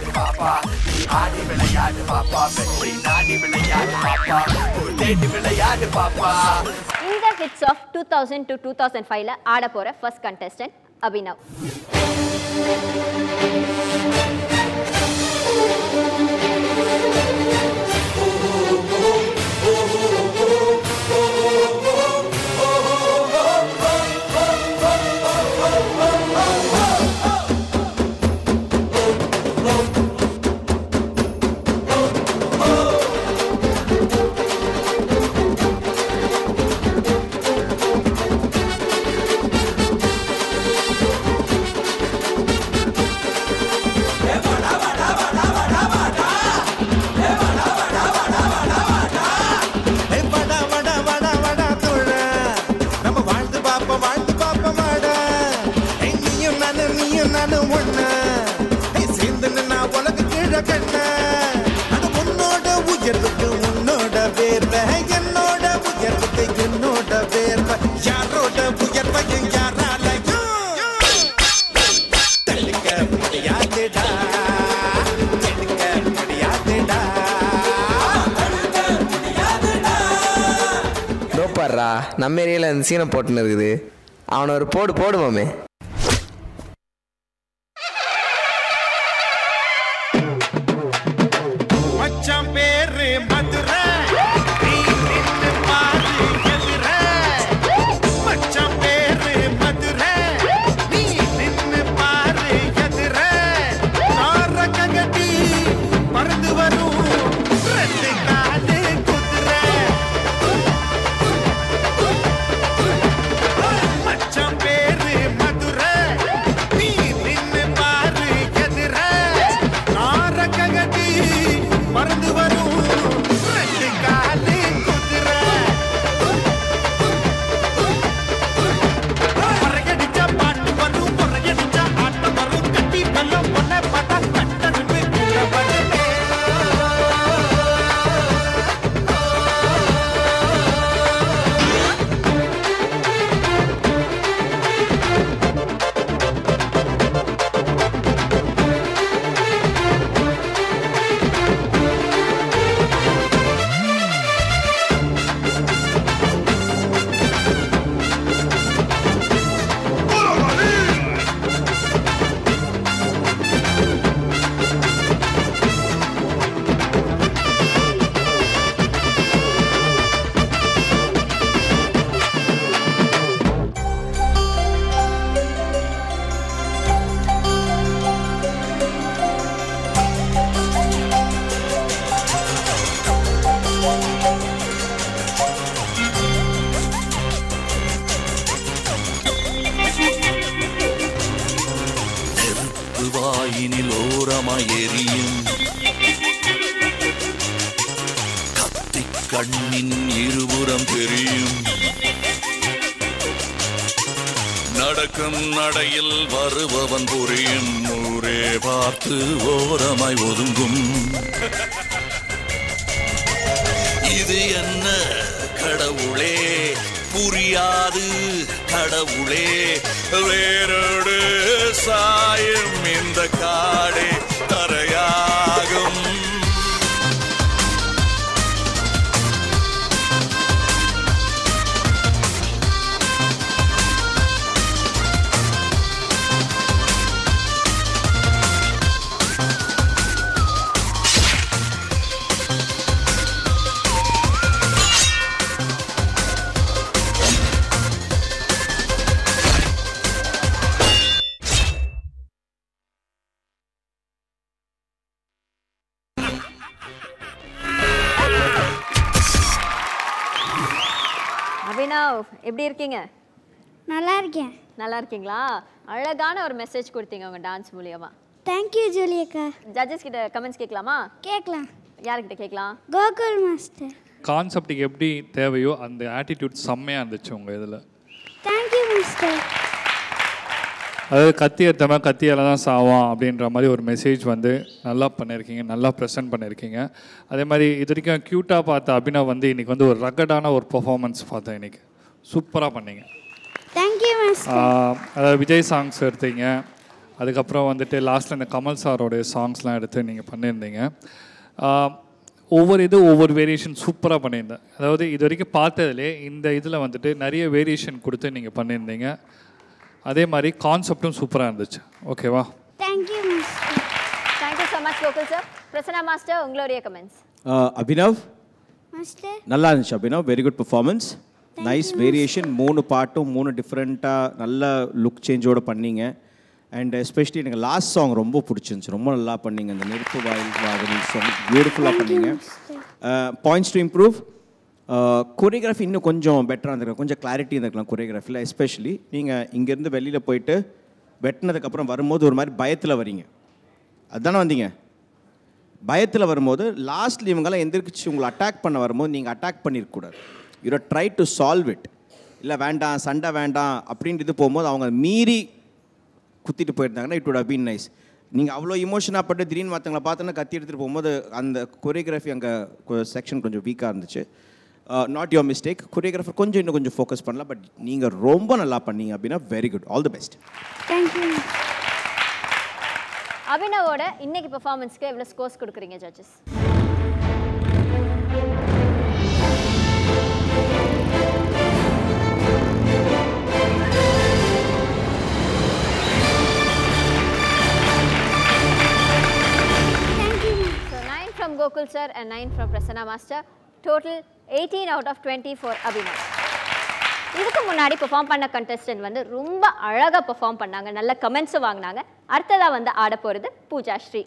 விளையாடு பாப்பா நீ ஆடி விளையாடு பாப்பா வெற்றி நாடி விளையாடு பாப்பா ஒரு தேடி விளையாடு பாப்பா இந்த hits of two thousand to two thousand ஃபைவ்ல ஆட போற ஃபர்ஸ்ட் கண்டஸ்டன்ட் அபினவ். நம்ம ஏரியாவில் அந்த சீனை போட்டுன்னு இருக்குது. அவனை ஒரு போடு போடுவோமே. கண்ணின் இருபுறம் தெரியும். நடக்கும் நடையில் வருபவன் புரியும். ஊரே பார்த்து ஓரமாய் ஒதுங்கும். இது என்ன கடவுளே? புரியாது கடவுளே. வேரோடு சாயும் இந்த காடே தரையாகும். அபினவ் எப்படி இருக்கீங்க? நல்லா இருக்கேன். நல்லா இருக்கீங்களா? அழகான ஒரு மெசேஜ் கொடுத்தீங்க உங்க டான்ஸ் மூலியமா. தேங்க்யூ ஜூலியக்கா. ஜட்ஜஸ் கிட்ட கமெண்ட்ஸ் கேட்கலாமா? கேட்கலாம். யார்கிட்ட கேட்கலாம்? கோகுல் மாஸ்டர் கான்செப்ட்டுக்கு எப்படி தேவையோ அந்த ஆட்டிடியூட் செம்மையாக இருந்துச்சு உங்கள் இதில். தேங்க்யூ மாஸ்டர் அதாவது கத்தி எடுத்தவன் கத்தியால் தான் சாவான் அப்படின்ற மாதிரி ஒரு மெசேஜ் வந்து நல்லா பண்ணியிருக்கீங்க நல்லா ப்ரெசென்ட் பண்ணியிருக்கீங்க அதே மாதிரி இது வரைக்கும் க்யூட்டாக பார்த்த அபினவ் வந்து இன்னைக்கு வந்து ஒரு ரகடான ஒரு பெர்ஃபார்மன்ஸ் பார்த்தேன் இன்னைக்கு. சூப்பராக பண்ணீங்க. தேங்க்யூ அதாவது விஜய் சாங்ஸ் எடுத்தீங்க. அதுக்கப்புறம் வந்துட்டு லாஸ்ட்டில் இந்த கமல் சாரோடைய சாங்ஸ்லாம் எடுத்து நீங்கள் பண்ணியிருந்தீங்க. ஒவ்வொரு இது ஒவ்வொரு வேரியேஷன் சூப்பராக பண்ணியிருந்தேன். அதாவது இது வரைக்கும் பார்த்ததுலே இந்த இதில் வந்துட்டு நிறைய வேரியேஷன் கொடுத்து நீங்கள் பண்ணியிருந்தீங்க. அதே மாதிரி கான்செப்டும் சூப்பராக இருந்துச்சு. ஓகேவா thank you thank you so much Gokul sir Prasanna master உங்களுடைய கமெண்ட்ஸ் அபினவ்? மாஸ்டர் நல்லா இருந்துச்சு Abhinav. Very good performance nice variation மூணு பாட்டும் மூணு டிஃப்ரெண்ட்டாக நல்ல லுக் சேஞ்சோட பண்ணீங்க. அண்ட் எஸ்பெஷலி எனக்கு லாஸ்ட் சாங் ரொம்ப பிடிச்சிருந்துச்சு. ரொம்ப நல்லா பண்ணீங்க. அந்த நெருப்பு வாயில் வாகனி சாங் பியூட்டிஃபுல்லாக பண்ணீங்க. பாயிண்ட்ஸ் டு இம்ப்ரூவ் கொரியோகிராஃபி இன்னும் கொஞ்சம் பெட்டராக இருந்திருக்கும். கொஞ்சம் கிளாரிட்டி இருந்திருக்கலாம் கொரியோகிராஃபியில் எஸ்பெஷலி நீங்கள் இங்கேருந்து வெளியில் போயிட்டு வெட்டினதுக்கப்புறம் வரும்போது ஒரு மாதிரி பயத்தில் வரீங்க. அதுதானே வந்தீங்க? பயத்தில் வரும்போது லாஸ்ட்ல இவங்கெல்லாம் எந்திரிச்சு உங்களை அட்டாக் பண்ண வரும்போது நீங்கள் attack பண்ணியிருக்கக்கூடாது you try to solve it இல்லை வேண்டாம் சண்டை வேண்டாம் அப்படின்ட்டு போகும்போது அவங்க மீறி குத்திட்டு போயிருந்தாங்கன்னா it would have been nice நீங்கள் அவ்வளோ இமோஷனாக பட்டு திடீர்னு மற்றவங்களை பார்த்தோன்னா கத்தி எடுத்துகிட்டு போகும்போது அந்த கொரியோகிராஃபி அங்கே செக்ஷன் கொஞ்சம் வீக்காக இருந்துச்சு. நாட் யுவர் மிஸ்டேக் கொரியோகிராஃபர் கொஞ்சம் இன்னும் கொஞ்சம் ஃபோக்கஸ் பண்ணலாம் பட் நீங்கள் ரொம்ப நல்லா பண்ணீங்க அப்படின்னா very good all the best thank you அபினவோட இன்னைக்கு பெர்ஃபார்மன்ஸ்க்கு எவ்வளோ ஸ்கோர்ஸ் கொடுக்குறீங்க judges from Gokul sir and 9 from Prasanna master. Total 18 out of 20 for Abhinav. இதுக்கு முன்னாடி பெர்ஃபார்ம் பண்ண கண்டஸ்டன்ட் வந்து ரொம்ப அழகாக பெர்ஃபார்ம் பண்ணாங்க நல்ல கமெண்ட்ஸும் வாங்கினாங்க அடுத்ததாக வந்து ஆட போகிறது பூஜா ஸ்ரீ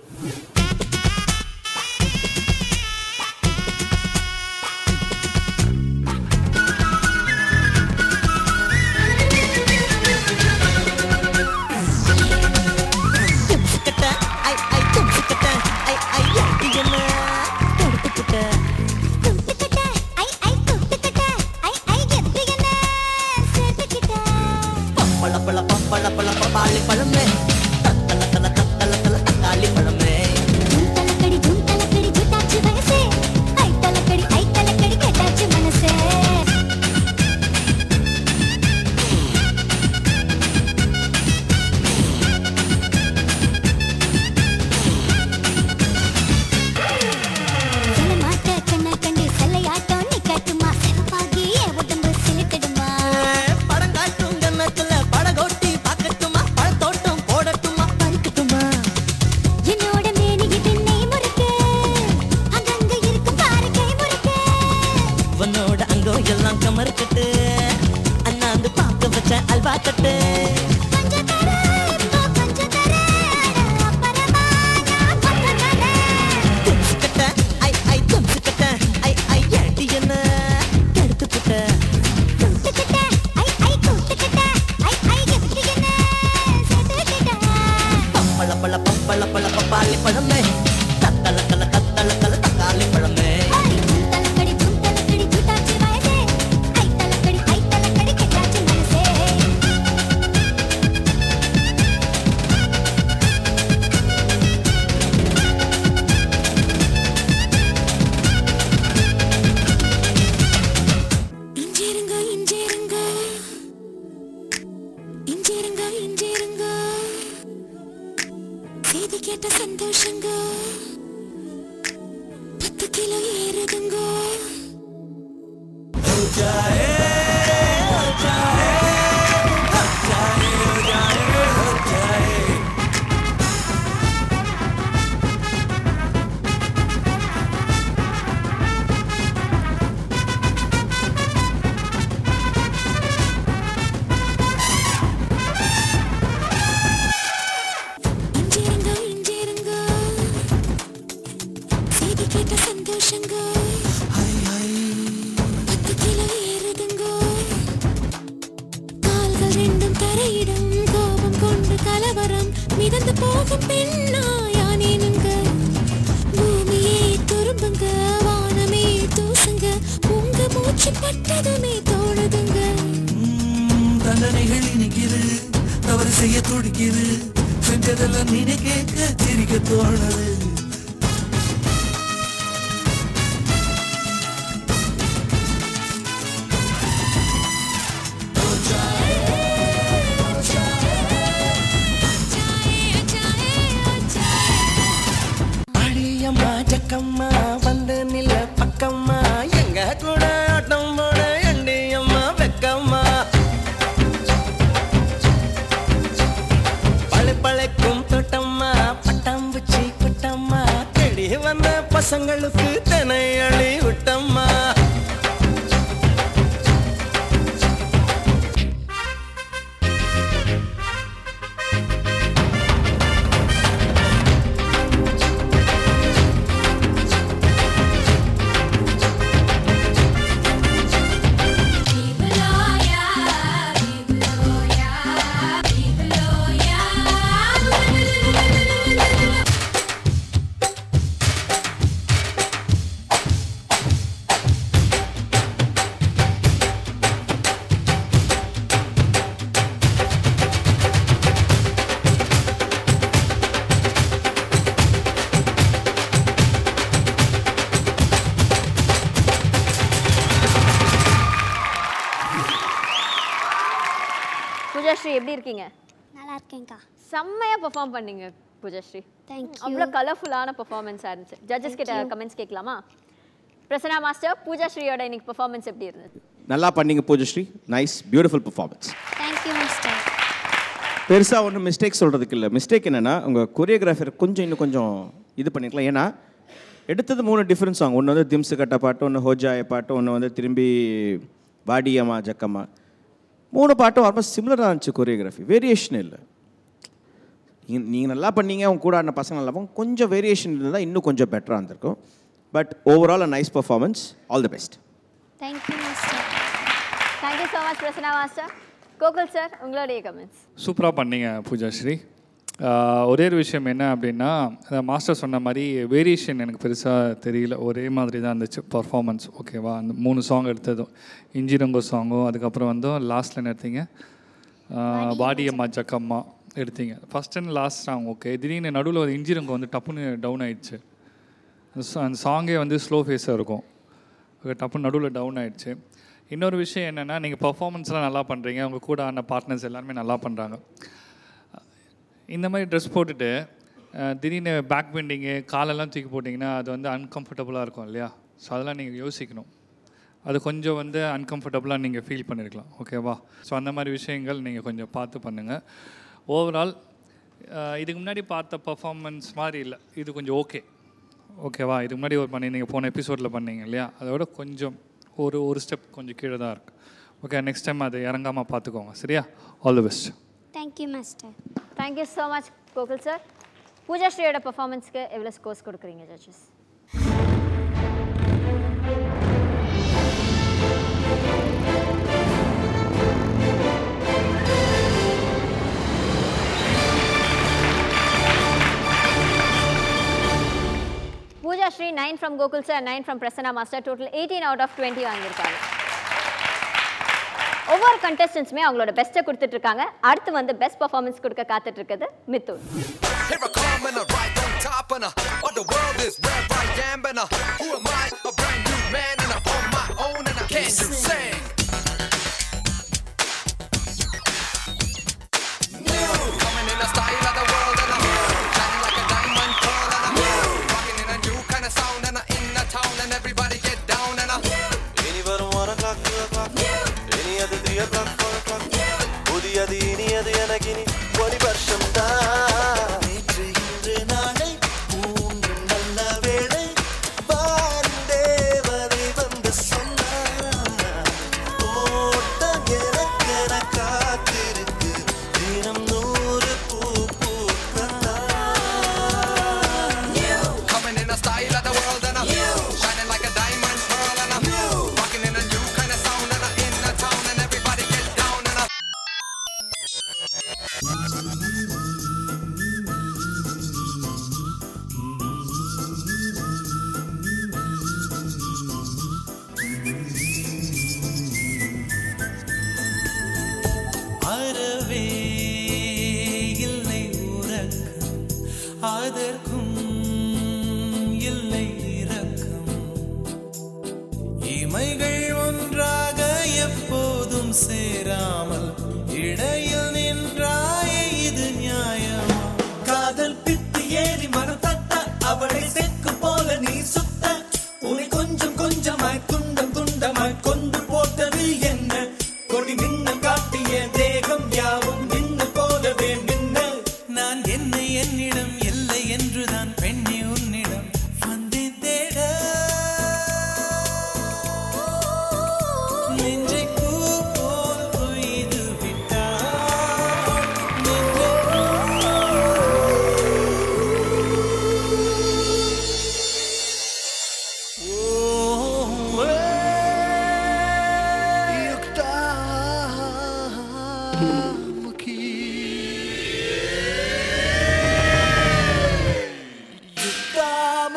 பக்கம்மா வந்து நில பக்கம்மா. எங்க கூட ஆட்டம் போட எண்டி அம்மா வெக்கம்மா. பழு பழைக்கும் தோட்டம்மா பட்டாம்பூச்சி குட்டம்மா. தேடி வந்த பசங்களுக்கு தினை எப்படி இருக்கீங்க? நல்லா இருக்கேன்க்கா. செம்மையா பெர்ஃபார்ம் பண்ணீங்க பூஜாஸ்ரீ. Thank you. அவ்வளோ கலர்ஃபுல்லான பெர்ஃபார்மன்ஸாக இருந்துச்சு. ஜட்ஜஸ் கிட்ட கமெண்ட்ஸ் கேட்கலாமா? பிரசன்னா மாஸ்டர் பூஜாஸ்ரீயோட இன்னைக்கு பெர்ஃபார்மன்ஸ் எப்படி இருந்தது? நல்லா பண்ணீங்க Poojashree. Nice beautiful performance thank you mister பெருசாக ஒன்றும் மிஸ்டேக் சொல்கிறதுக்கு இல்லை. மிஸ்டேக் என்னென்னா உங்கள் கொரியோகிராஃபர் கொஞ்சம் இன்னும் கொஞ்சம் இது பண்ணிக்கலாம் ஏன்னா எடுத்தது மூணு டிஃப்ரெண்ட் சாங் ஒன்று வந்து திம்ஸு கட்ட பாட்டு ஒன்று ஹோஜாய பாட்டு ஒன்று வந்து திரும்பி வாடியம்மா ஜக்கம்மா. மூணு பாட்டும் ரொம்ப சிமிலராக இருந்துச்சு கொரியோகிராஃபி வேரியேஷன் இல்லை. நீங்கள் நல்லா பண்ணீங்க உங்க கூட ஆடின பசங்க நல்லா. கொஞ்சம் வேரியேஷன் இருந்தால் இன்னும் கொஞ்சம் பெட்டராக இருந்திருக்கும். But overall nice performance all the best thank you thank you so much Prasanna master Gokul sir உங்களுடைய கமெண்ட்ஸ் சூப்பராக பண்ணீங்க பூஜாஸ்ரீ. ஆஹ் ஒரே ஒரு விஷயம் என்ன அப்படின்னா மாஸ்டர் சொன்ன மாதிரி வேரியேஷன் எனக்கு பெருசாக தெரியல. ஒரே மாதிரி தான் இருந்துச்சு பர்ஃபார்மன்ஸ் ஓகேவா அந்த மூணு சாங் எடுத்ததும். இஞ்சிரங்கோ சாங்கும் அதுக்கப்புறம் வந்து லாஸ்ட்டில் என்ன எடுத்தீங்க. வாடியம்மா ஜக்கம்மா எடுத்தீங்க. First and last song okay திடீர்னு நடுவில் ஒரு இஞ்சிரங்கோ வந்து டப்புன்னு டவுன் ஆயிடுச்சு. அந்த சாங்கே வந்து ஸ்லோ ஃபேஸாக இருக்கும். டப்புன்னு நடுவில் டவுன் ஆயிடுச்சு. இன்னொரு விஷயம் என்னென்னா நீங்கள் பர்ஃபார்மன்ஸ்லாம் நல்லா பண்ணுறீங்க உங்கள் கூட ஆன பார்ட்னர்ஸ் எல்லாருமே நல்லா பண்ணுறாங்க இந்த மாதிரி ட்ரெஸ் போட்டுட்டு திடீர்னு பேக் பெண்டிங்கு காலெல்லாம் தூக்கி போட்டிங்கன்னா அது வந்து அன்கம்ஃபர்டபுளாக இருக்கும் இல்லையா? ஸோ அதெல்லாம் நீங்கள் யோசிக்கணும். அது கொஞ்சம் வந்து அன்கம்ஃபர்டபுளாக நீங்கள் ஃபீல் பண்ணியிருக்கலாம் ஓகேவா ஸோ அந்த மாதிரி விஷயங்கள் நீங்கள் கொஞ்சம் பார்த்து பண்ணுங்கள் ஓவரால் இதுக்கு முன்னாடி பார்த்த பர்ஃபார்மன்ஸ் மாதிரி இல்லை. இது கொஞ்சம் ஓகே ஓகேவா இதுக்கு முன்னாடி ஒரு பண்ணி நீங்கள் போன எபிசோடில் பண்ணீங்க இல்லையா? அதோட கொஞ்சம் ஒரு ஒரு ஸ்டெப் கொஞ்சம் கீழே தான் இருக்குது ஓகே நெக்ஸ்ட் டைம் அதை இறங்காமல் பார்த்துக்கோங்க. சரியா? All the best thank you master thank you so much Gokul sir பூஜாஸ்ரீயோட பெர்ஃபார்மன்ஸ்க்கு எவ்வளோ ஸ்கோர்ஸ் கொடுக்குறீங்க judges Poojashree nine from Gokul sir nine from Prasanna master total eighteen out of twenty வாங்கியிருக்காங்க ஒவ்வொரு கண்டஸ்டன்ஸுமே அவங்களோட பெஸ்ட்டை கொடுத்துட்டு இருக்காங்க அடுத்து வந்து பெஸ்ட் பர்ஃபார்மன்ஸ் கொடுக்க காத்துட்டு இருக்குது மித்துன் Here I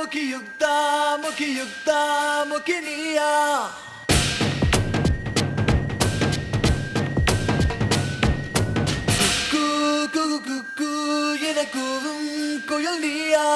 యుక్తాముఖి యుక్తాముఖి యుక్తాముఖి నీయా. కుక్కు కుక్కు కుయ్యన కూవం కుయల్ నీయా.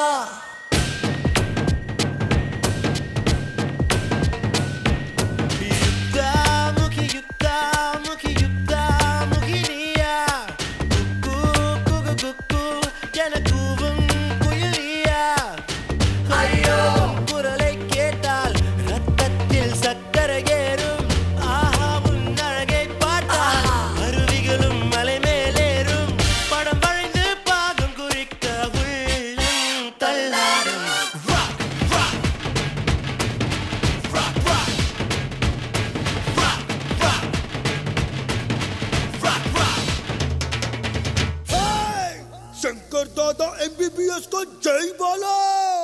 उसको जय बोलो।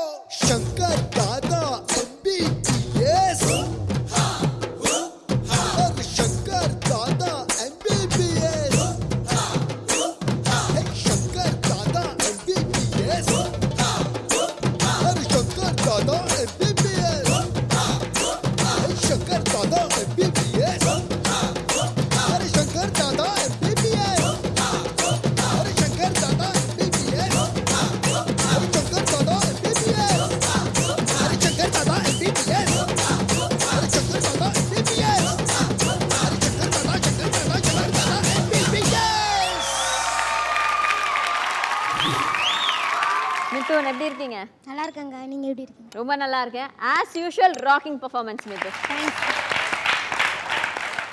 மித்துவன் எப்படி இருக்கீங்க? நல்லா இருக்கேங்க நீங்க எப்படி இருக்கீங்க? ரொம்ப நல்லா இருக்கேன் as usual rocking performance Mithu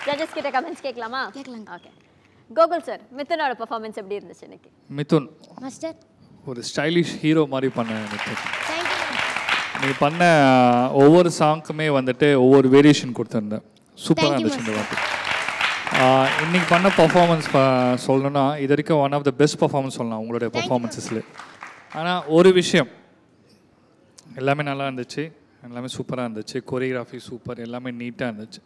judges கிட்ட கமெண்ட்ஸ் கேட்கலாமா? கேட்கலாம் ஓகே கோகுல் சார் மித்துனோட பர்ஃபார்மன்ஸ் எப்படி இருந்துச்சு இன்னைக்கு? மிதுன். மாஸ்டர் ஒரு ஸ்டைலிஷ் ஹீரோ மாதிரி பண்ண மிதுன். நீ பண்ண ஒவ்வொரு சாங்க்குமே வந்துட்டு ஒவ்வொரு வேரியேஷன் கொடுத்துருந்தேன். சூப்பராக இருந்துச்சு இந்த வாட்டி. இன்னைக்கு பண்ண பர்ஃபார்மன்ஸ் சொல்லணும்னா இது வரைக்கும் one of the best performance சொல்லலாம் உங்களுடைய பர்ஃபார்மன்ஸஸில் ஆனால் ஒரு விஷயம். எல்லாமே நல்லா இருந்துச்சு. எல்லாமே சூப்பராக இருந்துச்சு. கொரியோகிராஃபி சூப்பர் எல்லாமே நீட்டாக இருந்துச்சு.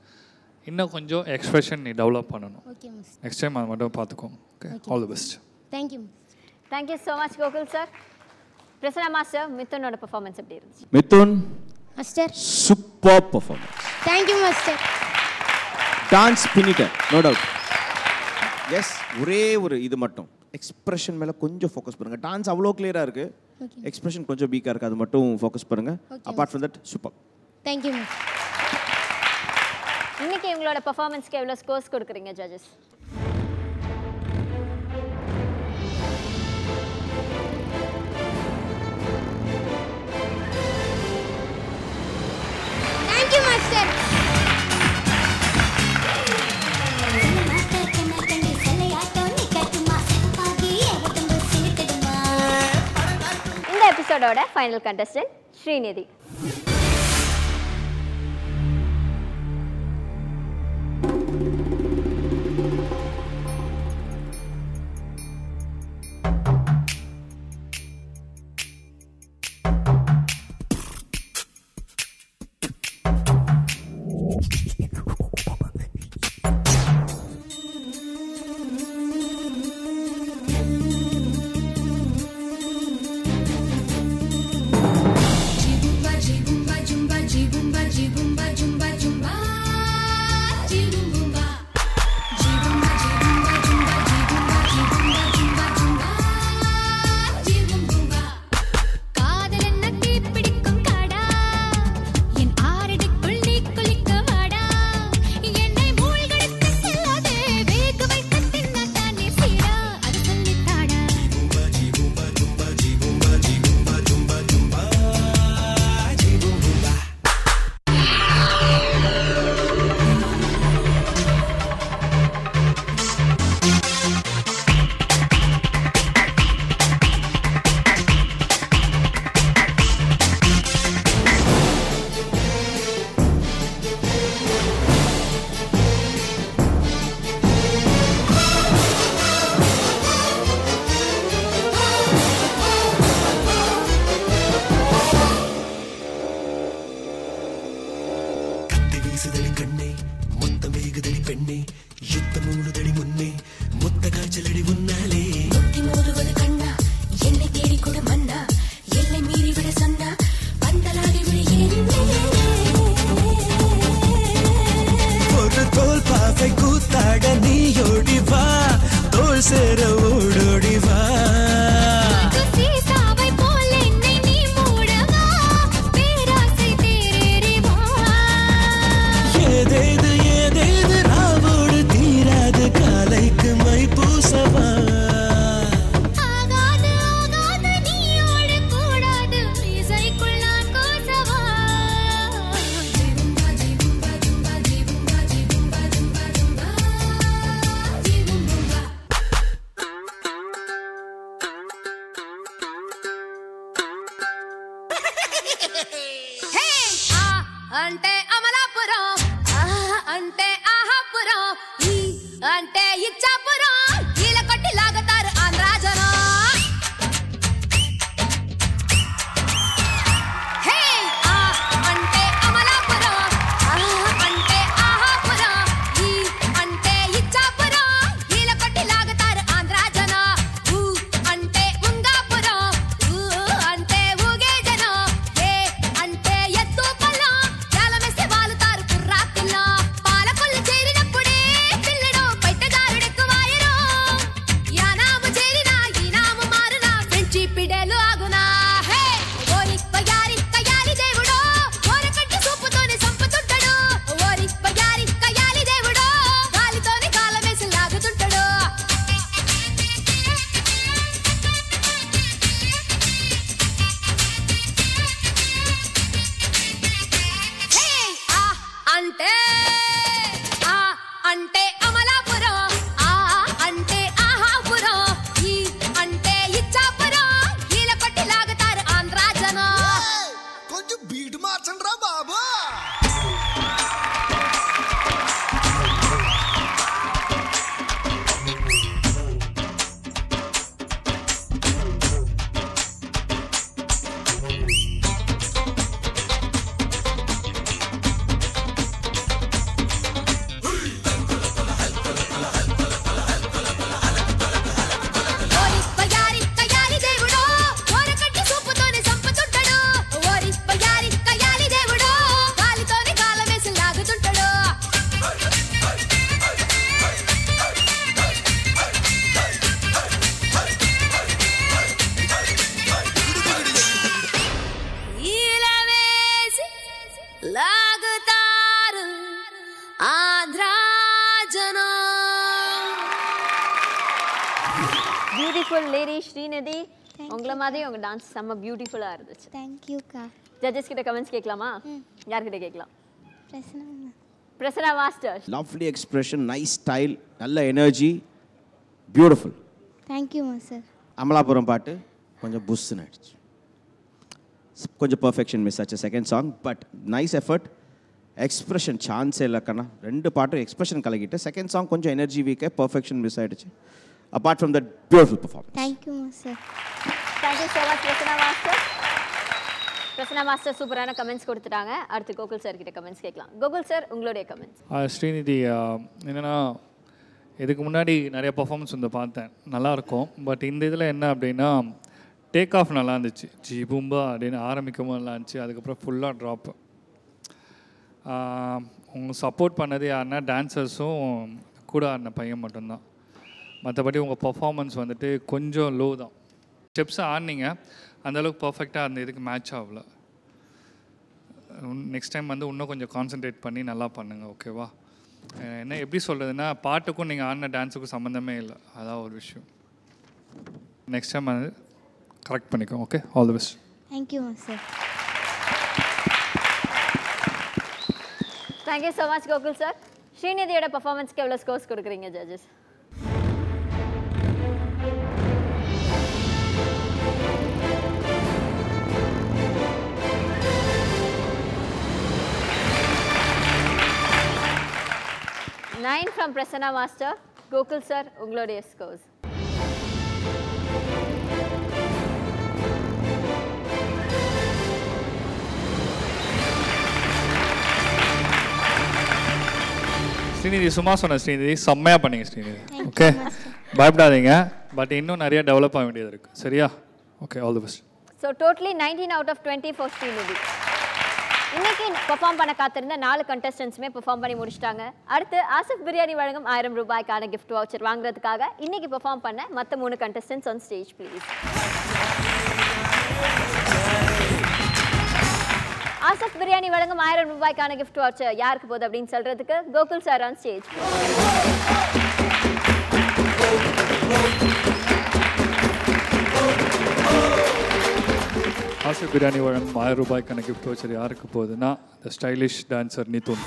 இன்னும் கொஞ்சம் எக்ஸ்பிரஷன் நீ டெவலப் பண்ணணும். ஓகே மிஸ் நெக்ஸ்ட் டைம் அதை மட்டும் பார்த்துக்கோ. Okay all the best thank you thank you so much Gokul sir Prasanna master மித்துனோட performance எப்படி இருந்துச்சு? Mithun master super performance thank you master dance பின்னிட்டேன். No doubt yes ஒரே ஒரு இது மட்டும். எக்ஸ்பிரஷன் மேலே கொஞ்சம் ஃபோக்கஸ் பண்ணுங்கள் டான்ஸ் அவ்வளோ கிளியராக இருக்குது. எக்ஸ்பிரஷன் கொஞ்சம் வீக்காக இருக்குது அது மட்டும் ஃபோக்கஸ் பண்ணுங்கள் apart from that super thank you இன்னைக்கு இவங்களோட பர்ஃபார்மன்ஸ்க்கு எவ்வளோ ஸ்கோர்ஸ் கொடுக்குறீங்க ஜட்ஜஸ் எபிசோடோட ஃபைனல் கண்டஸ்டன்ட் ஸ்ரீநிதி. అంటే అమలాపురం. అంటే ఆహాపురం అంటే உங்களை மாதிரி உங்க டான்ஸ் செம்ம பியூட்டிஃபுல்லா இருந்துச்சு. தேங்க்யூக்கா ஜட்ஜஸ் கிட்ட கமெண்ட்ஸ் கேட்கலாமா? யார்கிட்ட கேட்கலாம்? Prasanna Prasanna master lovely expression nice style நல்ல energy beautiful thank you master Amalapuram பாட்டு கொஞ்சம் புஷ்ஷுன்னு ஆயிடுச்சு கொஞ்சம் பர்ஃபெக்ஷன் மிஸ் ஆச்சு second song but nice effort expression சான்ஸே இல்லை கண்ணா. ரெண்டு பாட்டும் எக்ஸ்பிரஷன் கலக்கிட்டு செகண்ட் சாங் கொஞ்சம் எனர்ஜி வீக்கே பர்ஃபெக்ஷன் மிஸ் ஆயிடுச்சு apart from that beautiful performance thank you master thank you so much Prasanna master Prasanna master சூப்பரான கமெண்ட்ஸ் கொடுத்துட்டாங்க. அடுத்து கோகுல் சார் கிட்ட கமெண்ட்ஸ் கேட்கலாம். கோகுல் சார் உங்களுடைய கமெண்ட்ஸ் ஆ, ஸ்ரீநிதி என்னன்னா இதுக்கு முன்னாடி நிறைய பர்ஃபார்மன்ஸ் வந்து பார்த்தேன். நல்லாயிருக்கும் பட் இந்த இதில் என்ன அப்படின்னா டேக் ஆஃப் நல்லா இருந்துச்சு. ஜி பூம்பா அப்படின்னு ஆரம்பிக்கவும் நல்லா இருந்துச்சு. அதுக்கப்புறம் ஃபுல்லாக ட்ராப்பு உங்கள் சப்போர்ட் பண்ணது யாருன்னா டான்சர்ஸும் கூட ஆடின பையன் மட்டும்தான். மற்றபடி உங்கள் பர்ஃபார்மன்ஸ் வந்துட்டு கொஞ்சம் லோ தான். ஸ்டெப்ஸ் ஆடினீங்க அந்தளவுக்கு பர்ஃபெக்டாக அந்த இதுக்கு மேட்ச் ஆகல. நெக்ஸ்ட் டைம் வந்து இன்னும் கொஞ்சம் கான்சென்ட்ரேட் பண்ணி நல்லா பண்ணுங்கள் ஓகேவா என்ன எப்படி சொல்கிறதுன்னா பாட்டுக்கும் நீங்கள் ஆடின டான்ஸுக்கும் சம்மந்தமே இல்லை. அதான் ஒரு விஷயம். நெக்ஸ்ட் டைம் வந்து கரெக்ட் பண்ணிக்கோங்க okay all the best thank you sir thank you so much Gokul sir ஸ்ரீநிதியோட பர்ஃபார்மன்ஸ்க்கு எவ்வளோ ஸ்கோர்ஸ் கொடுக்குறீங்க judges nine from Prasanna master Gokul sir உங்களுடைய ஸ்கோர்ஸ் ஸ்ரீநிதி சும்மா சொன்ன ஸ்ரீநிதி செம்மையாக பண்ணீங்க ஸ்ரீநிதி. ஓகே பயப்படாதீங்க. பட் இன்னும் நிறைய டெவலப் ஆக வேண்டியது இருக்குது சரியா? Okay all the best so totally nineteen out of twenty four Srinidhi இன்னைக்கு பெர்ஃபார்ம் பண்ண காத்திருந்த நாலு கண்டஸ்டன்ஸுமே பெர்ஃபார்ம் பண்ணி முடிச்சிட்டாங்க. அடுத்து ஆசிஃப் பிரியாணி வழங்கும் ஆயிரம் ரூபாய்க்கான கிஃப்ட் வவுச்சர் வாங்குறதுக்காக இன்னைக்கு பெர்ஃபார்ம் பண்ண மற்ற மூணு contestants on stage please Aasife biryani வழங்கும் ஆயிரம் ரூபாய்க்கான கிஃப்ட் voucher யாருக்கு போகுது அப்படின்னு சொல்றதுக்கு கோகுல் சார் ஆன் ஸ்டேஜ் ஆசை பிரியாணி வழங்கும் ஆயிரம் ரூபாய்க்கான கிஃப்ட் வச்சர் யாருக்கு போகுதுன்னா த ஸ்டைலிஷ் டான்சர் நிதுன்